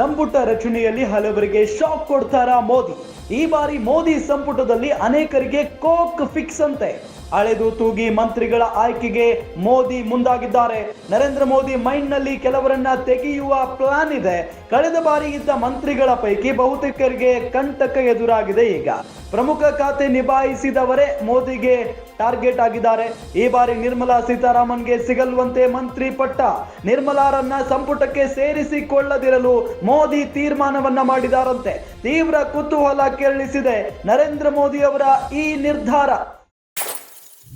ಸಂಪುಟ ರಚನೆಯಲ್ಲಿ ಹಲವರಿಗೆ ಶಾಕ್ ಕೊಡ್ತಾರ ಮೋದಿ? ಈ ಬಾರಿ ಮೋದಿ ಸಂಪುಟದಲ್ಲಿ ಅನೇಕರಿಗೆ ಕೋಕ್ ಫಿಕ್ಸ್ ಅಂತೆ. ಅಳೆದು ತೂಗಿ ಮಂತ್ರಿಗಳ ಆಯ್ಕೆಗೆ ಮೋದಿ ಮುಂದಾಗಿದ್ದಾರೆ. ನರೇಂದ್ರ ಮೋದಿ ಮೈಂಡ್ನಲ್ಲಿ ಕೆಲವರನ್ನ ತೆಗೆಯುವ ಪ್ಲಾನ್ ಇದೆ. ಕಳೆದ ಬಾರಿ ಇದ್ದ ಮಂತ್ರಿಗಳ ಪೈಕಿ ಬಹುತೇಕರಿಗೆ ಕಂಟಕ ಎದುರಾಗಿದೆ ಈಗ. ಪ್ರಮುಖ ಖಾತೆ ನಿಭಾಯಿಸಿದವರೇ ಮೋದಿಗೆ ಟಾರ್ಗೆಟ್ ಆಗಿದ್ದಾರೆ. ಈ ಬಾರಿ ನಿರ್ಮಲಾ ಸೀತಾರಾಮನ್ಗೆ ಸಿಗಲ್ವಂತೆ ಮಂತ್ರಿ ಪಟ್ಟ. ನಿರ್ಮಲಾರನ್ನ ಸಂಪುಟಕ್ಕೆ ಸೇರಿಸಿಕೊಳ್ಳದಿರಲು ಮೋದಿ ತೀರ್ಮಾನವನ್ನ ಮಾಡಿದಾರಂತೆ. ತೀವ್ರ ಕುತೂಹಲ ಕೆರಳಿಸಿದೆ ನರೇಂದ್ರ ಮೋದಿ ಅವರ ಈ ನಿರ್ಧಾರ.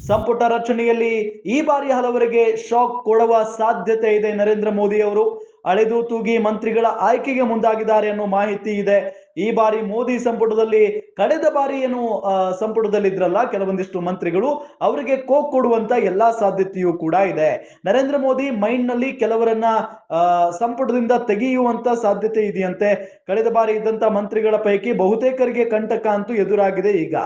ಸಂಪುಟ ರಚನೆಯಲ್ಲಿ ಈ ಬಾರಿ ಹಲವರಿಗೆ ಶಾಕ್ ಕೊಡುವ ಸಾಧ್ಯತೆ ಇದೆ. ನರೇಂದ್ರ ಮೋದಿ ಅವರು ಅಳೆದು ತೂಗಿ ಮಂತ್ರಿಗಳ ಆಯ್ಕೆಗೆ ಮುಂದಾಗಿದ್ದಾರೆ ಅನ್ನೋ ಮಾಹಿತಿ ಇದೆ. ಈ ಬಾರಿ ಮೋದಿ ಸಂಪುಟದಲ್ಲಿ ಕಳೆದ ಬಾರಿ ಏನು ಸಂಪುಟದಲ್ಲಿ ಇದ್ರಲ್ಲ ಕೆಲವೊಂದಿಷ್ಟು ಮಂತ್ರಿಗಳು ಅವರಿಗೆ ಕೋಕ್ ಕೊಡುವಂತ ಎಲ್ಲಾ ಸಾಧ್ಯತೆಯೂ ಕೂಡ ಇದೆ. ನರೇಂದ್ರ ಮೋದಿ ಮೈಂಡ್ನಲ್ಲಿ ಕೆಲವರನ್ನ ಸಂಪುಟದಿಂದ ತೆಗೆಯುವಂತ ಸಾಧ್ಯತೆ ಇದೆಯಂತೆ. ಕಳೆದ ಬಾರಿ ಇದ್ದಂತ ಮಂತ್ರಿಗಳ ಪೈಕಿ ಬಹುತೇಕರಿಗೆ ಕಂಟಕ ಅಂತೂ ಎದುರಾಗಿದೆ ಈಗ.